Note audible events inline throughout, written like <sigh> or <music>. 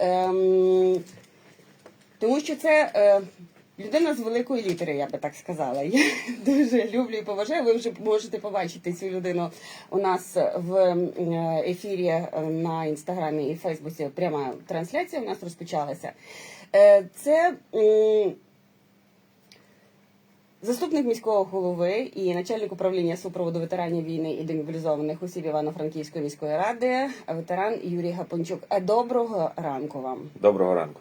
ем, тому що це е, людина з великої літери, я би так сказала. Я <laughs> дуже люблю і поважаю. Ви вже можете побачити цю людину у нас в е, ефірі е, на інстаграмі і Фейсбуці. Пряма трансляція у нас розпочалася. Е, Це м, Заступник міського голови і начальник управління супроводу ветеранів війни і демобілізованих осіб Івано-Франківської міської ради, ветеран Юрій Гапончук. Доброго ранку вам. Доброго ранку.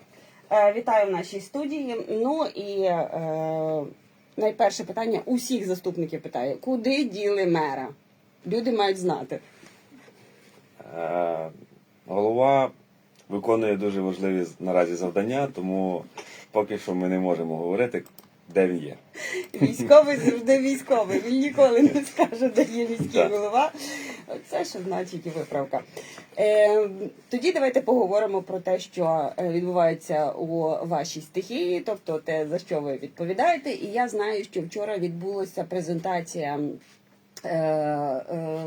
Е, Вітаю в нашій студії. Ну і е, найперше питання усіх заступників питаю: куди діли мера? Люди мають знати. Е, голова виконує дуже важливі наразі завдання, тому поки що ми не можемо говорити, де він є. Військовий завжди <laughs> військовий. Він ніколи не скаже, де є міський Так. голова. Це що значить і виправка. Е, тоді давайте поговоримо про те, що е, відбувається у вашій стихії, тобто те, за що ви відповідаєте. І я знаю, що вчора відбулася презентація. Е, е,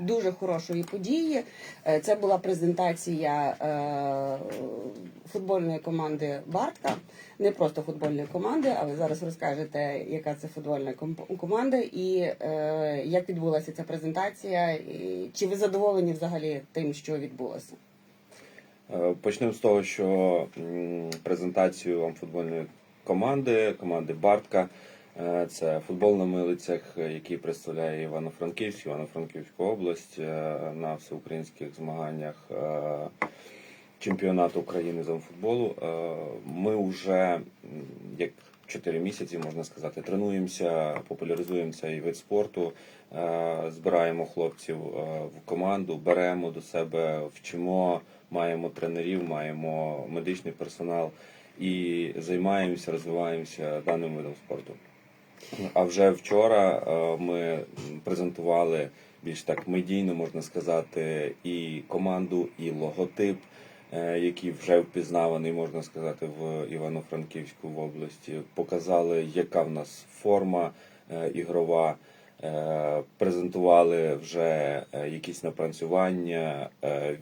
Дуже хорошої події. Е, Це була презентація е, футбольної команди Бартка. Не просто футбольної команди, але зараз розкажете, яка це футбольна команда і е, як відбулася ця презентація, і чи ви задоволені взагалі тим, що відбулося? Е, Почнемо з того, що презентацію вам футбольної команди, команди Бартка. е, Це футбол на милицях, який представляє Івано-Франківськ, Івано-Франківську область е, на всеукраїнських змаганнях е, чемпіонату України з футболу. Ми вже як 4 місяці, можна сказати, тренуємося, популяризуємо цей вид спорту, е, збираємо хлопців е, в команду, беремо до себе, вчимо, маємо тренерів, маємо медичний персонал і займаємося, розвиваємося даним видом спорту. А вже вчора е, ми презентували більш так медійно, можна сказати, і команду, і логотип, е, який вже впізнаваний, можна сказати, в Івано-Франківську в області. Показали, яка в нас форма е, ігрова. Е, Презентували вже якісь напрацювання,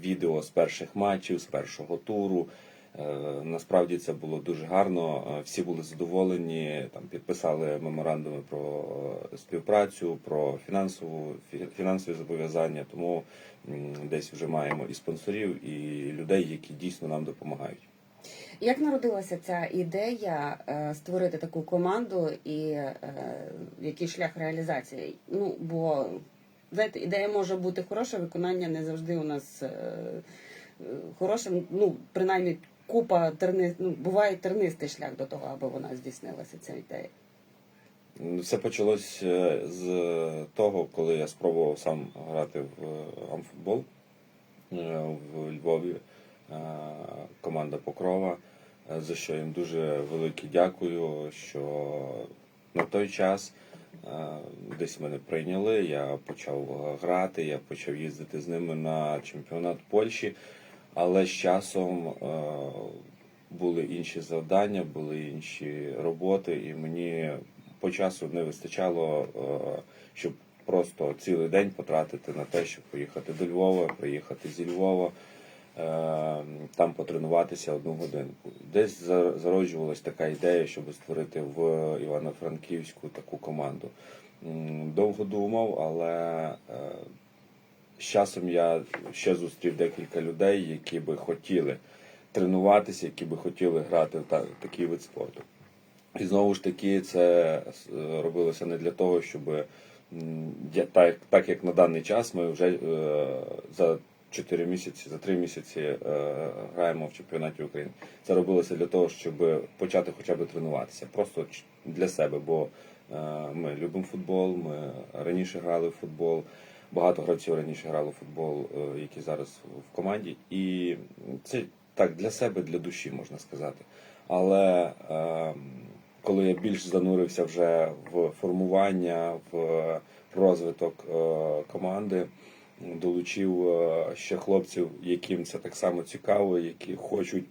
відео з перших матчів, з першого туру. Е, Насправді це було дуже гарно. Е, Всі були задоволені. Там підписали меморандуми про е, співпрацю, про фінансову фі- фінансові зобов'язання. Тому десь вже маємо і спонсорів, і людей, які дійсно нам допомагають. Як народилася ця ідея створити таку команду і який шлях реалізації? Ну бо знаєте, ідея може бути хороша, виконання не завжди у нас хороше. Ну принаймні купа терни... ну, буває тернистий шлях до того, аби вона здійснилася ця ідея. Все почалось е, з того, коли я спробував сам грати в е, амфутбол е, в Львові. Команда Покрова, за що їм дуже велике дякую, що на той час десь мене прийняли. Я почав грати, я почав їздити з ними на чемпіонат Польщі, але з часом е, були інші завдання, були інші роботи, і мені по часу не вистачало, е, щоб просто цілий день потратити на те, щоб поїхати до Львова, приїхати зі Львова, е, там потренуватися одну годинку. Десь за- зароджувалась така ідея, щоб створити в Івано-Франківську таку команду. Довго думав, але з часом я ще зустрів декілька людей, які би хотіли тренуватися, які би хотіли грати в такий вид спорту. І знову ж таки, це е, робилося не для того, щоб так, так як на даний час ми вже е, за 4 місяці, за 3 місяці е, граємо в чемпіонаті України. Це робилося для того, щоб почати хоча б тренуватися, просто для себе, бо ми любимо футбол, ми раніше грали в футбол. Багато гравців раніше грали в футбол, е, які зараз в команді. І це так для себе, для душі, можна сказати. Але е, коли я більш занурився вже в формування, в розвиток е, команди, долучив е, ще хлопців, яким це так само цікаво, які хочуть,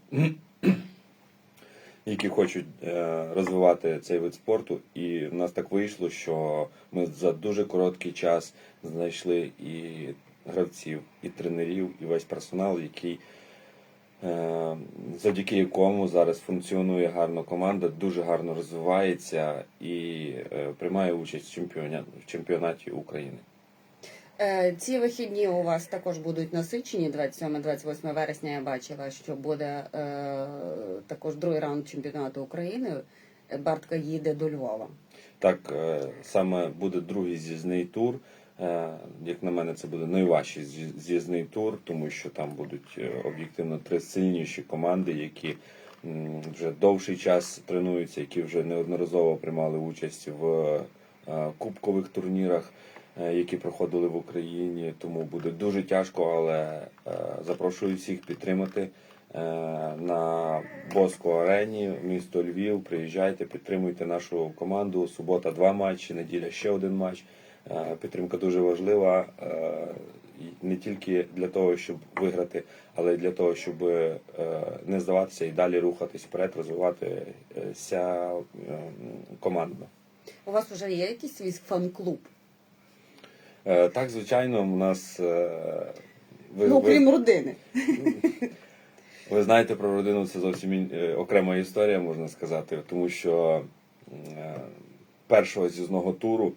які хочуть е, розвивати цей вид спорту. І в нас так вийшло, що ми за дуже короткий час знайшли і гравців, і тренерів, і весь персонал, який е, завдяки якому зараз функціонує гарно команда, дуже гарно розвивається і е, приймає участь в в чемпіонаті України. Е, Ці вихідні у вас також будуть насичені 27-28 вересня. Я бачила, що буде е, також другий раунд чемпіонату України. Бартка їде до Львова. Так, е, саме буде другий з'їзний тур. Як на мене, це буде найважчий з'їз- з'їзний тур, тому що там будуть об'єктивно три сильніші команди, які вже довший час тренуються, які вже неодноразово приймали участь в кубкових турнірах, які проходили в Україні. Тому буде дуже тяжко, але е, запрошую всіх підтримати е, на Боско Арені, місто Львів. Приїжджайте, підтримуйте нашу команду. Субота два матчі, неділя ще один матч. Е, Підтримка дуже важлива е, не тільки для того, щоб виграти, але й для того, щоб е, не здаватися і далі рухатись вперед, розвиватися командно. У вас вже є якийсь свій фан-клуб? Е, Так, звичайно, у нас е, ви, ну, ви- крім родини. <laughs> Ви знаєте про родину, це зовсім е, окрема історія, можна сказати, тому що першого з'їзного туру,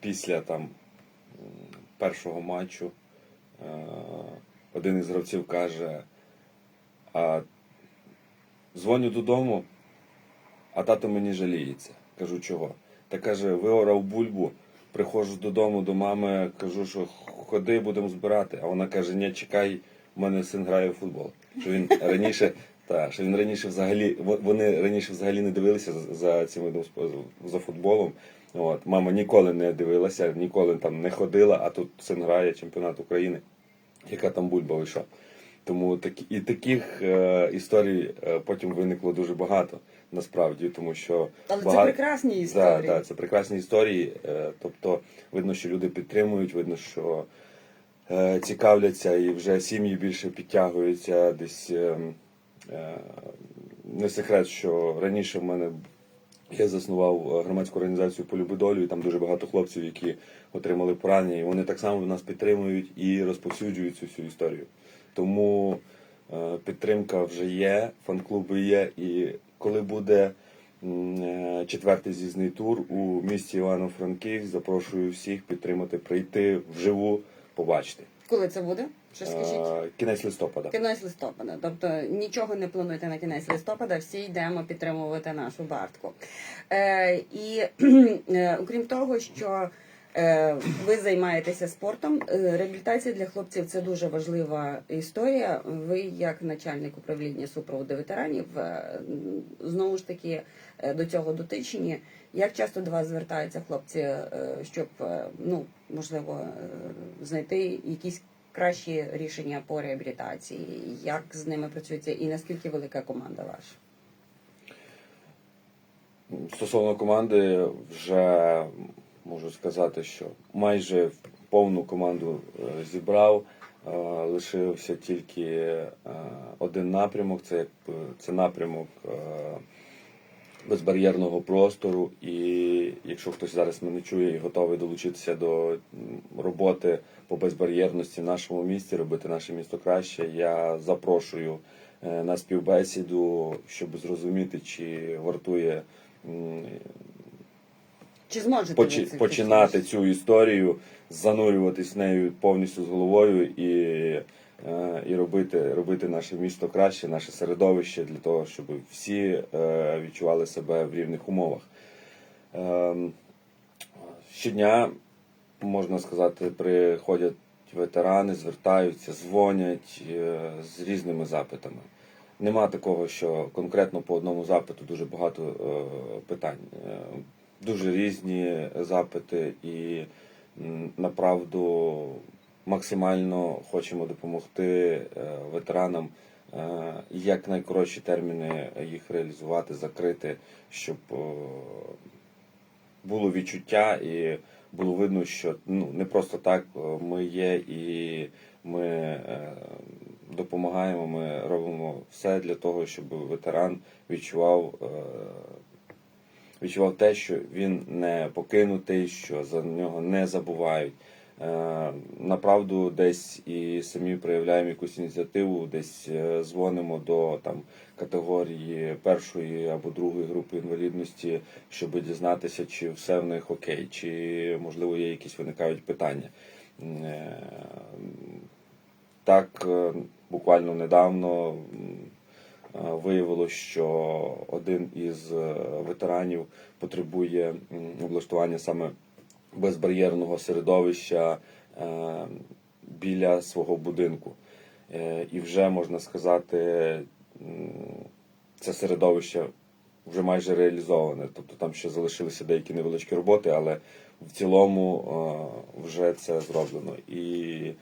після там першого матчу, один із гравців каже: а дзвоню додому, а тато мені жаліється. Кажу, чого? Та каже, виорав бульбу, приходжу додому до мами, кажу, що ходи, будемо збирати. А вона каже, ні, чекай, у мене син грає в футбол. Що він раніше, та, що він раніше взагалі, вони раніше взагалі не дивилися за, за цим видом за футболом. От, мама ніколи не дивилася, ніколи там не ходила, а тут син грає чемпіонат України. Яка там бульба вийшла. Тому такі, і таких е, історій е, потім виникло дуже багато насправді, тому що Але це прекрасні історії. да, це прекрасні історії. Е, Тобто, видно, що люди підтримують, видно, що е, цікавляться і вже сім'ї більше підтягуються. Десь е, е, не секрет, що раніше в мене я заснував е, громадську організацію «Полюби долю, і там дуже багато хлопців, які отримали поранення, і вони так само нас підтримують і розповсюджують цю всю історію. Тому е, підтримка вже є, фан-клуби є. І коли буде е, четвертий з'їзний тур у місті Івано-Франківськ, запрошую всіх підтримати, прийти вживу, побачити. Коли це буде? Що скажіть? Е, Кінець листопада. Кінець листопада. Тобто нічого не плануйте на кінець листопада, всі йдемо підтримувати нашу бартку. Е, і <clears throat> окрім того, що ви займаєтеся спортом, е, реабілітація для хлопців це дуже важлива історія. Ви, як начальник управління супроводу ветеранів, е, знову ж таки е, до цього дотичні. Як часто до вас звертаються хлопці, е, щоб е, ну можливо е, знайти якісь кращі рішення по реабілітації? Як з ними працюється і наскільки велика команда ваша? Стосовно команди, вже можу сказати, що майже повну команду е, зібрав. Е, Лишився тільки е, один напрямок, це, це напрямок безбар'єрного простору. І якщо хтось зараз мене чує і готовий долучитися до роботи по безбар'єрності в нашому місті, робити наше місто краще, я запрошую на співбесіду, щоб зрозуміти, чи вартує Чи зможете ви почи- це починати цю історію, занурюватись нею повністю з головою і, е, і робити, робити наше місто краще, наше середовище для того, щоб всі е, відчували себе в рівних умовах. Ем, Щодня, можна сказати, приходять ветерани, звертаються, дзвонять е, з різними запитами. Нема такого, що конкретно по одному запиту дуже багато е, питань. Дуже різні запити, і направду максимально хочемо допомогти е, ветеранам е, як найкоротші терміни їх реалізувати, закрити, щоб е, було відчуття і було видно, що ну не просто так ми є і ми допомагаємо. Ми робимо все для того, щоб ветеран відчував. Відчував те, що він не покинутий, що за нього не забувають. Е, Направду десь і самі проявляємо якусь ініціативу, десь е, дзвонимо до там категорії першої або другої групи інвалідності, щоб дізнатися, чи все в них окей, чи можливо є якісь виникають питання. Е, Так, буквально недавно е, виявилось, що один із е, ветеранів потребує облаштування саме безбар'єрного середовища е, біля свого будинку. І вже можна сказати, це середовище вже майже реалізоване. Тобто там ще залишилися деякі невеличкі роботи, але в цілому вже це зроблено. І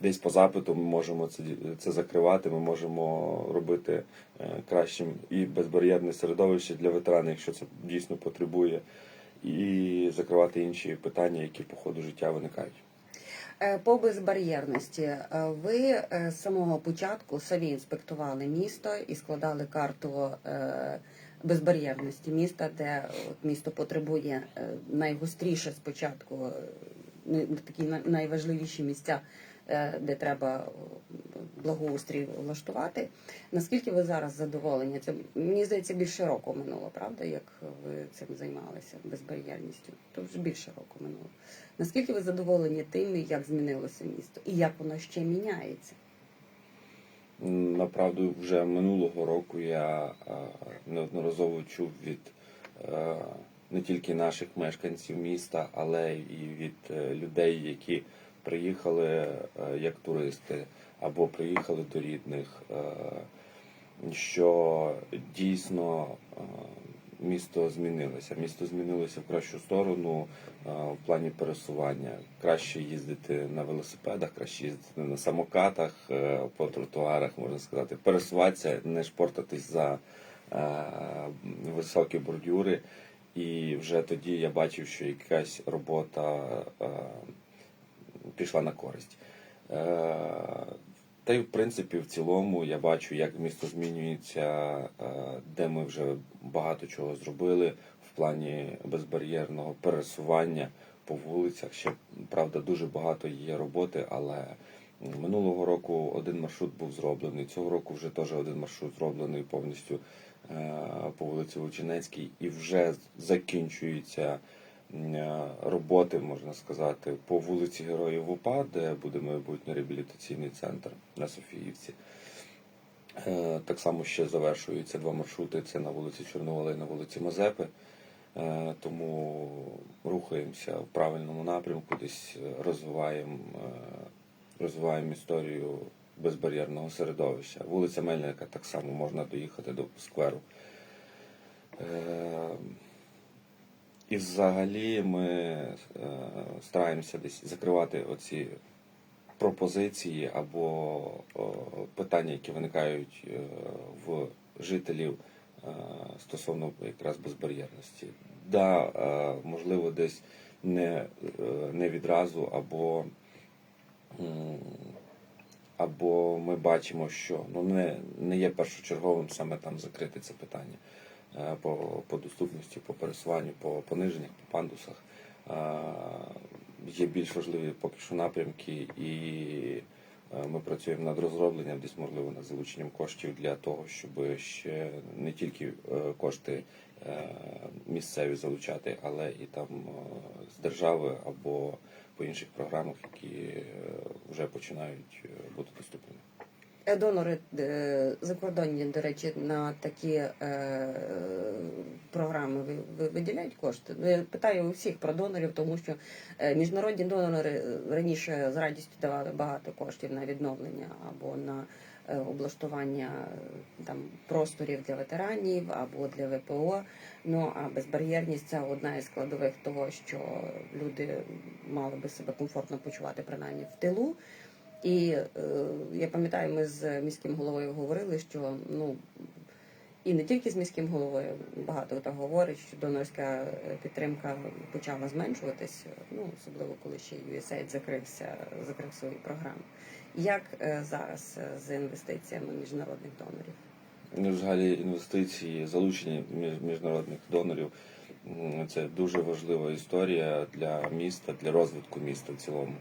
десь по запиту ми можемо це, це закривати, ми можемо робити е, кращим і безбар'єрне середовище для ветеранів, якщо це дійсно потребує, і закривати інші питання, які по ходу життя виникають. Е, По безбар'єрності е, ви з самого початку самі інспектували місто і складали карту безбар'єрності міста, де місто потребує найгостріше спочатку, такі найважливіші місця, де треба е, благоустрій влаштувати. Наскільки ви зараз задоволені? Це мені здається більше року минуло, правда? Як ви цим займалися безбар'єрністю? То вже більше року минуло. Наскільки ви задоволені тим, як змінилося місто і як воно ще міняється? Направду, вже минулого року я е, неодноразово чув від е, не тільки наших мешканців міста, але і від е, людей, які приїхали е, як туристи або приїхали до рідних, е, що дійсно е, місто змінилося. Місто змінилося в кращу сторону в плані пересування. Краще їздити на велосипедах, краще їздити на самокатах, по тротуарах, можна сказати, пересуватися, не шпортатись за високі бордюри. І вже тоді я бачив, що якась робота пішла на користь. Е, Та й в принципі в цілому я бачу, як місто змінюється, е, де ми вже багато чого зробили в плані безбар'єрного пересування по вулицях. Ще правда дуже багато є роботи, але минулого року один маршрут був зроблений. Цього року вже теж один маршрут зроблений повністю е, по вулиці Лучинецькій, і вже закінчується роботи, можна сказати, по вулиці Героїв УПА, де буде майбутній реабілітаційний центр на Софіївці. Е, Так само ще завершуються два маршрути: це на вулиці Чорновола і на вулиці Мазепи. Е, Тому рухаємося в правильному напрямку, десь е, розвиваємо, е, розвиваємо історію безбар'єрного середовища. Вулиця Мельника так само можна доїхати до скверу. І взагалі ми е, стараємося десь закривати оці пропозиції або питання, які виникають е, в жителів е, стосовно якраз безбар'єрності. Да, можливо, десь не, не відразу, або, або ми бачимо, що ну, не, не є першочерговим саме там закрити це питання по, по доступності, по пересуванню, по пониженнях, по пандусах. Е, Є більш важливі поки що напрямки, і е, ми працюємо над розробленням, десь можливо над залученням коштів для того, щоб ще не тільки е, кошти е, місцеві залучати, але і там е, з держави або по інших програмах, які е, вже починають е, бути доступними. Е, Донори е, закордонні, до речі, на такі е, програми ви, ви виділяють кошти? Ну, я питаю у всіх про донорів, тому що міжнародні донори раніше з радістю давали багато коштів на відновлення або на облаштування там просторів для ветеранів або для ВПО. Ну а безбар'єрність це одна із складових того, що люди мали би себе комфортно почувати принаймні в тилу. І е, я пам'ятаю, ми з міським головою говорили, що ну і не тільки з міським головою, багато хто говорить, що донорська е, підтримка почала зменшуватись, ну особливо коли ще USAID закрився, закрив свої програми. Як е, зараз е, з інвестиціями міжнародних донорів? Ну, взагалі інвестиції, залучення між- міжнародних донорів Це дуже важлива історія для міста, для розвитку міста в цілому.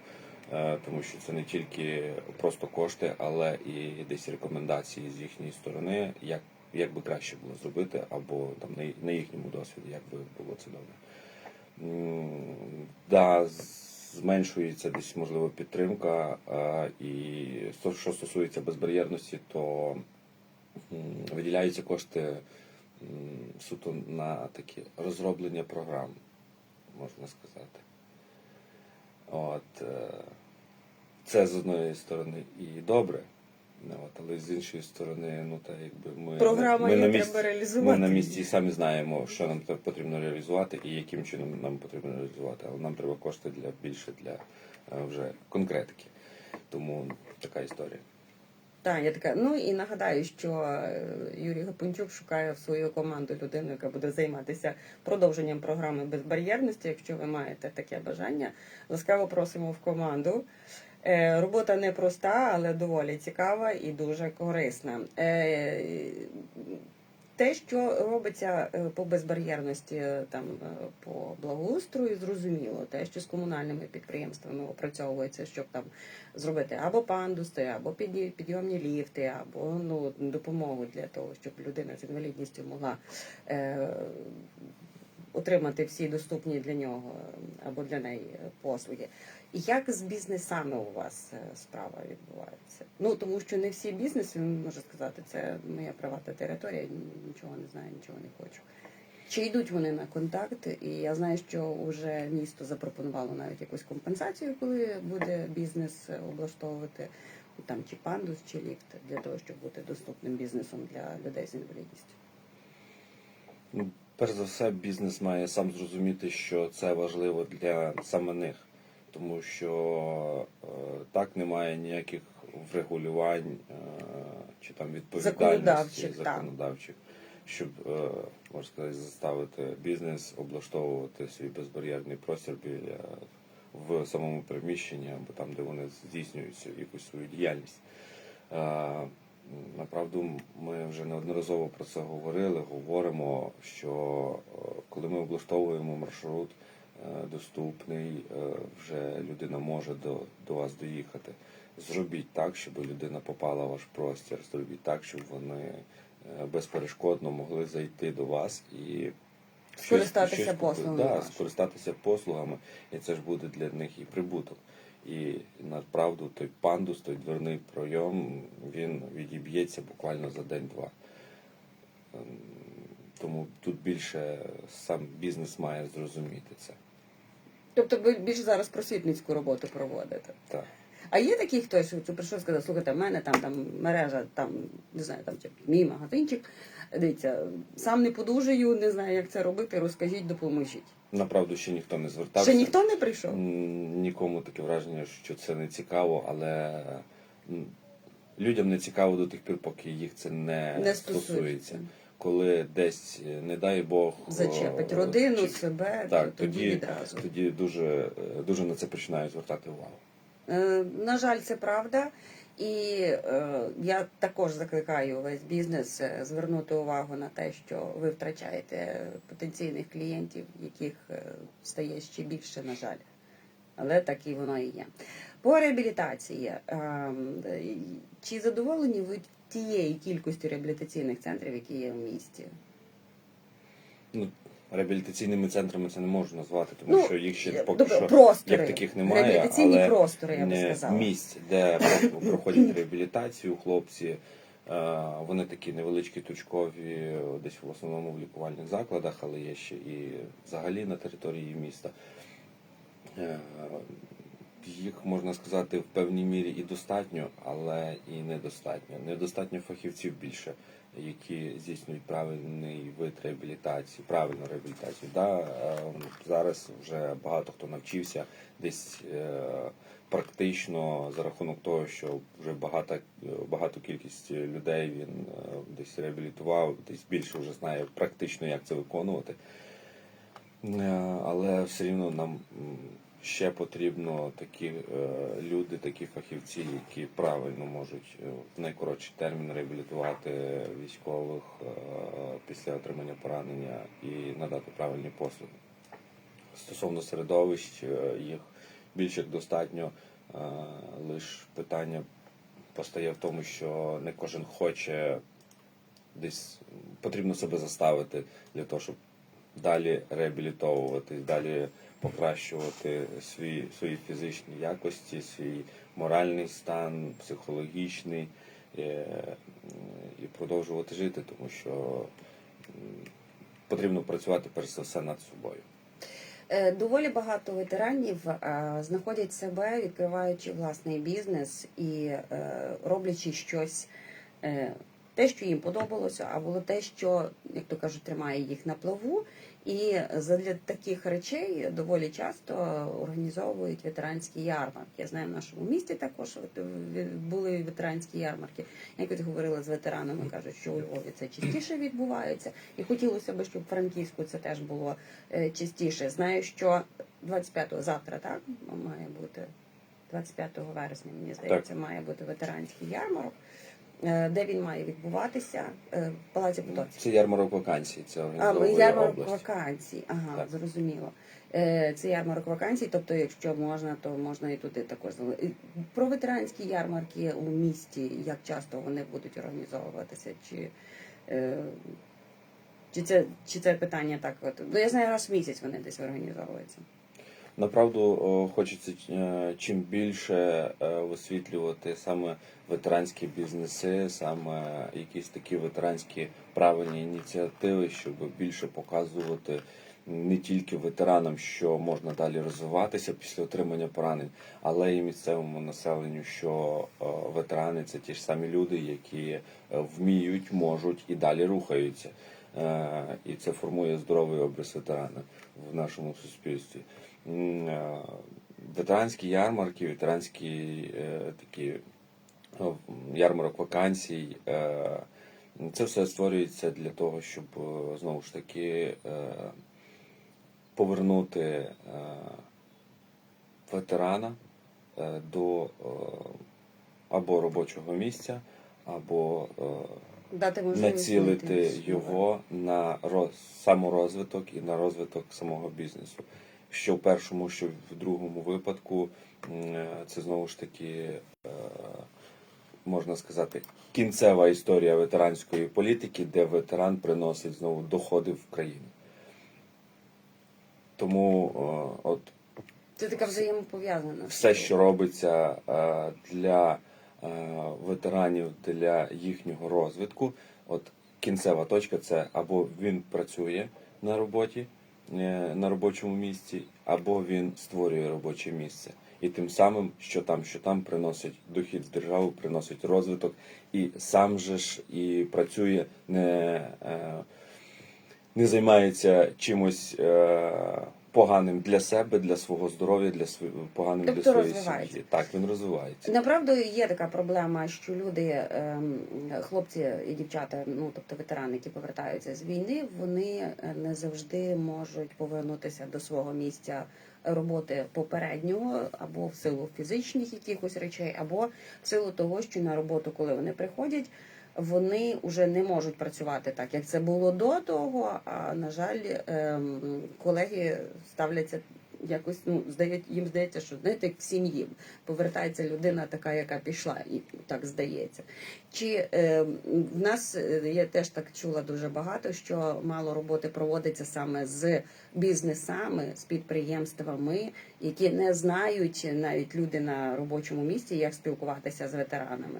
Е, Тому що це не тільки просто кошти, але і десь рекомендації з їхньої сторони, як, як би краще було зробити, або там на, їхньому досвіді, як би було це добре. Да, зменшується десь можливо підтримка. е, І що стосується безбар'єрності, то виділяються кошти суто на такі розроблення програм, можна сказати. От, е, це з одної сторони і добре, от, але з іншої сторони, ну та якби ми, Програма ми, на місці, треба реалізувати. ми на місці і самі знаємо, що нам потрібно реалізувати і яким чином нам потрібно реалізувати. Але нам треба кошти для більше для е, вже конкретики. Тому така історія. Так, я така. Ну і нагадаю, що е, Юрій Гапунчук шукає в свою команду людину, яка буде займатися продовженням програми безбар'єрності. Якщо ви маєте таке бажання, ласкаво просимо в команду. Е, Робота непроста, але доволі цікава і дуже корисна. Те, що робиться е, по безбар'єрності, е, там е, по благоустрою, зрозуміло. Те, що з комунальними підприємствами опрацьовується, щоб там зробити або пандуси, або підйомні ліфти, або ну допомогу для того, щоб людина з інвалідністю могла е, отримати всі доступні для нього або для неї послуги. Як з бізнесами у вас е, справа відбувається? Ну тому що не всі бізнеси, ну, можу сказати, це моя приватна територія, нічого не знаю, нічого не хочу. Чи йдуть вони на контакт? І я знаю, що вже місто запропонувало навіть якусь компенсацію, коли буде бізнес е, облаштовувати там чи пандус, чи ліфт для того, щоб бути доступним бізнесом для людей з інвалідністю. Ну, перш за все, бізнес має сам зрозуміти, що це важливо для саме них, тому що е, так немає ніяких врегулювань е, чи там відповідальності Законодавчих, щоб е, можна сказати, заставити бізнес облаштовувати свій безбар'єрний простір біля в самому приміщенні або там, де вони здійснюють якусь свою діяльність. Направду, ми вже неодноразово про це говорили. Говоримо, що коли ми облаштовуємо маршрут доступний, е, вже людина може до, до вас доїхати. Зробіть так, щоб людина попала в ваш простір. Зробіть так, щоб вони е, безперешкодно могли зайти до вас і Скористатися щось послугами Да, скористатися послугами, і це ж буде для них і прибуток. І направду той пандус, той дверний пройом, він відіб'ється буквально за день-два. Ем, Тому тут більше сам бізнес має зрозуміти це. Тобто ви більше зараз просвітницьку роботу проводите. Так. А є такий хтось, що прийшов сказав, слухайте, в мене там, там мережа, там, не знаю, там чи мій магазинчик. Дивіться, сам не подужаю, не знаю, як це робити, розкажіть, допоможіть. Направду ще ніхто не звертався. Ще ніхто не прийшов? Нікому таке враження, що це не цікаво, але людям не цікаво до тих пір, поки їх це не, Не стосується. стосується. Коли десь, е, не дай Бог, Зачепить о, родину, чи- себе, Так, тоді, тоді, відразу. тоді дуже, е, дуже на це починають звертати увагу. Е, на жаль, це правда. І е, я також закликаю весь бізнес е, звернути увагу на те, що ви втрачаєте потенційних клієнтів, яких е, стає ще більше, на жаль. Але так і воно і є. По реабілітації. е, Чи задоволені ви тієї кількості реабілітаційних центрів, які є в місті? Ну, реабілітаційними центрами це не можу назвати, тому Ну, що їх ще е, поки тобто що простори, як таких немає. реабілітаційні але простори, я би сказала. місць, де проходять реабілітацію хлопці. Е, Вони такі невеличкі точкові, десь в основному в лікувальних закладах, але є ще і взагалі на території міста. Їх можна сказати в певній мірі і достатньо, але і недостатньо. Недостатньо фахівців більше, які здійснюють правильний вид реабілітації, правильну реабілітацію. Да, е, зараз вже багато хто навчився десь е, практично за рахунок того, що вже багато, багато кількість людей він е, десь реабілітував, десь більше вже знає практично, як це виконувати. Е, Але все рівно нам ще потрібно такі е, люди, такі фахівці, які правильно можуть е, в найкоротший термін реабілітувати військових е, після отримання поранення і надати правильні послуги. Стосовно середовищ, їх більш як достатньо. Лише питання постає в тому, що не кожен хоче десь потрібно себе заставити для того, щоб далі реабілітовуватись, далі покращувати свої, свої фізичні якості, свій моральний стан, психологічний е, і продовжувати жити, тому що потрібно працювати перш за все над собою. Е, Доволі багато ветеранів е, знаходять себе, відкриваючи власний бізнес і роблячи щось, те, що їм подобалося, або те, що, як то кажуть, тримає їх на плаву. І задля таких речей доволі часто організовують ветеранські ярмарки. Я знаю, в нашому місті також е, були ветеранські ярмарки. Якось говорила з ветеранами, кажуть, що у Львові це частіше відбувається, і хотілося б, щоб в Франківську це теж було е, частіше. Знаю, що 25-го завтра так має бути 25 вересня, мені здається, має бути ветеранський ярмарок. Е, Де він має відбуватися? Е, В Палаці Потоцькій. Це ярмарок вакансій, це А, ярмарок область. вакансій. Ага, Так. зрозуміло. Е, Це ярмарок вакансій, тобто, якщо можна, то можна і туди також. Про ветеранські ярмарки у місті, як часто вони будуть організовуватися, чи, чи, це, чи це питання так? От, ну, я знаю, раз в місяць вони десь організовуються. Направду хочеться е, чим більше е, висвітлювати саме ветеранські бізнеси, саме якісь такі ветеранські правильні ініціативи, щоб більше показувати не тільки ветеранам, що можна далі розвиватися після отримання поранень, але і місцевому населенню, що ветерани це ті ж самі люди, які е, вміють, можуть і далі рухаються. І це формує здоровий образ ветерана в нашому суспільстві. Ветеранські ярмарки, ветеранські е, такі е, ярмарок вакансій. е, Це все створюється для того, щоб е, знову ж таки повернути ветерана до або робочого місця, або Дати націлити його на роз, саморозвиток і на розвиток самого бізнесу. Що в першому, що в другому випадку, е, це знову ж таки, е, можна сказати, кінцева історія ветеранської політики, де ветеран приносить знову доходи в країну. Тому е, от Це така взаємопов'язана. все, що робиться для ветеранів, для їхнього розвитку, от кінцева точка це або він працює на роботі, на робочому місці, або він створює робоче місце. І тим самим, що там, що там приносить дохід в державу, приносить розвиток, і сам же ж і працює не. е, не займається чимось е, поганим для себе, для свого здоров'я, для св... поганим Тобто для своєї сім'ї. Так, він розвивається. Направду є така проблема, що люди, ем, хлопці і дівчата, ну тобто ветерани, які повертаються з війни, вони е, не завжди можуть повернутися до свого місця роботи попереднього, або в силу фізичних якихось речей, або в силу того, що на роботу, коли вони приходять, вони вже не можуть працювати так, як це було до того. А на жаль, ем, колеги ставляться якось ну здають їм здається, що знаєте, в сім'ї повертається людина, така, яка пішла, і так здається. Чи е, в нас е, я теж так чула дуже багато, що мало роботи проводиться саме з бізнесами, з підприємствами, які не знають навіть люди на робочому місці, як спілкуватися з ветеранами.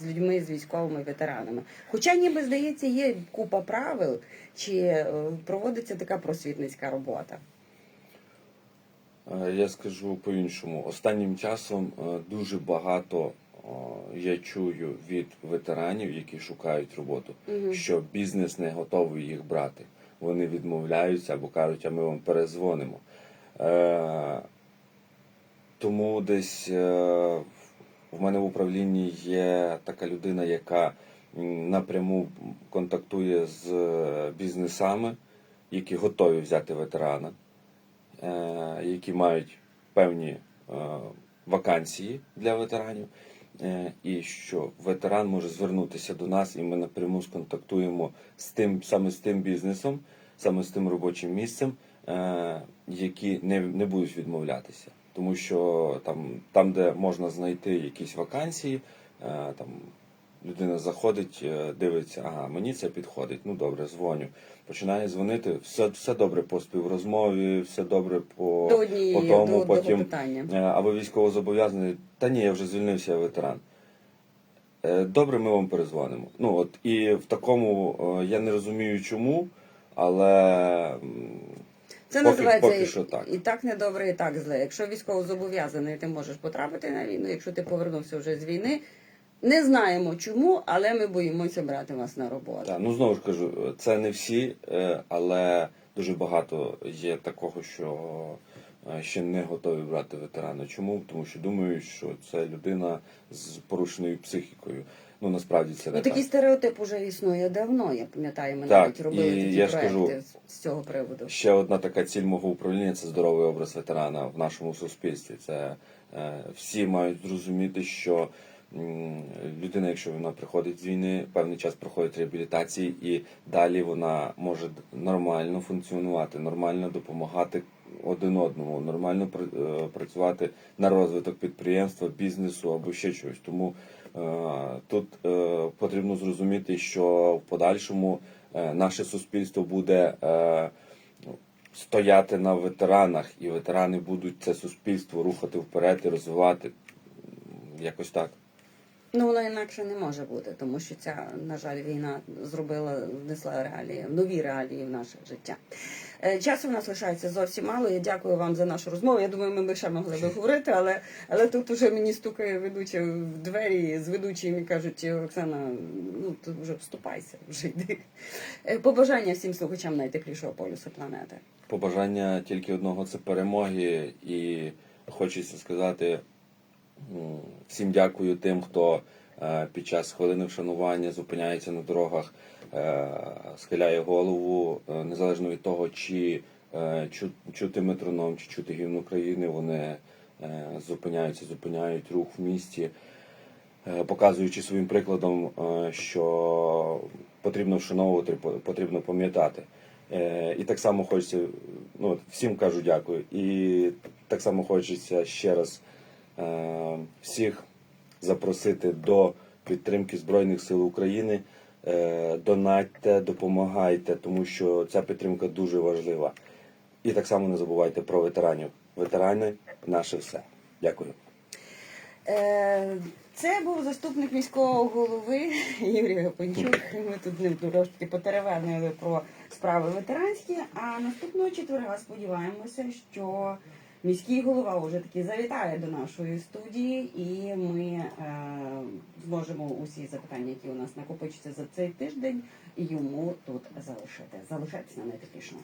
З людьми, з військовими ветеранами. Хоча, ніби здається, є купа правил, чи е, проводиться така просвітницька робота. Е, Я скажу по-іншому. Останнім часом е, дуже багато я чую від ветеранів, які шукають роботу, Мгм. що бізнес не готовий їх брати. Вони відмовляються або кажуть, а ми вам перезвонимо. Тому десь в мене в управлінні є така людина, яка напряму контактує з е, бізнесами, які готові взяти ветерана, е, які мають певні е, вакансії для ветеранів, і що ветеран може звернутися до нас, і ми напряму сконтактуємо з тим саме з тим бізнесом, саме з тим робочим місцем, які не, не будуть відмовлятися. Тому що там, там, де можна знайти якісь вакансії, е, там людина заходить, е, дивиться, ага, мені це підходить. Ну добре, дзвоню. Починає дзвонити, все, все добре по співрозмові, все добре по, До по тому, до, до потім питання. Е, А ви військовозобов'язаний? Та ні, я вже звільнився, я ветеран. Добре, ми вам перезвонимо. Ну от і в такому я не розумію чому, але Це поки- називається поки що так. і так недобре, і так зле. Якщо військово зобов'язаний, ти можеш потрапити на війну. Якщо ти повернувся вже з війни, не знаємо чому, але ми боїмося брати вас на роботу. Так, ну знову ж кажу, це не всі, е, але дуже багато є такого, що е, ще не готові брати ветерана. Чому? Тому що думають, що це людина з порушеною психікою. Ну насправді це не Ну, такий стереотип уже існує давно. Я пам'ятаю, ми Так, навіть робили і такі я проекти кажу, з- цього приводу. Ще одна така ціль мого управління це здоровий образ ветерана в нашому суспільстві. Це е, всі мають зрозуміти, що м, людина, якщо вона приходить з війни, певний час проходить реабілітації, і далі вона може нормально функціонувати, нормально допомагати один одному, нормально е, працювати на розвиток підприємства, бізнесу або ще чогось. Тому тут е, потрібно зрозуміти, що в подальшому е, наше суспільство буде. Е, стояти на ветеранах, і ветерани будуть це суспільство рухати вперед і розвивати. Якось так. Ну воно інакше не може бути, тому що ця, на жаль, війна зробила, внесла реалії, нові реалії в наше життя. Е, Часу в нас лишається зовсім мало. Я дякую вам за нашу розмову. Я думаю, ми ще могли би говорити, але, але тут уже мені стукає ведуча в двері з ведучим і кажуть, Оксана, ну тут вже вступайся, вже йди. Е, Побажання всім слухачам найтеплішого полюсу планети. Побажання тільки одного це перемоги, і хочеться сказати всім дякую тим, хто е, під час хвилини вшанування зупиняється на дорогах, схиляє голову, е, незалежно від того, чи е, чути метроном, чи чути гімн України, вони е, зупиняються, зупиняють рух в місті. е, показуючи своїм прикладом, е, що потрібно вшановувати, по- потрібно пам'ятати. Е, І так само хочеться, ну всім кажу дякую. І так само хочеться ще раз е, всіх запросити до підтримки Збройних сил України. Е, Донатьте, допомагайте, тому що ця підтримка дуже важлива. І так само не забувайте про ветеранів. Ветерани наше все. Дякую. Е, Це був заступник міського голови <laughs> Юрій Гапончук. Ми тут ним трошки потеревенили про справи ветеранські. А наступного четверга сподіваємося, що міський голова вже таки завітає до нашої студії, і ми е, зможемо усі запитання, які у нас накопичаться за цей тиждень, йому тут залишити. Залишайтеся на найтеплішому.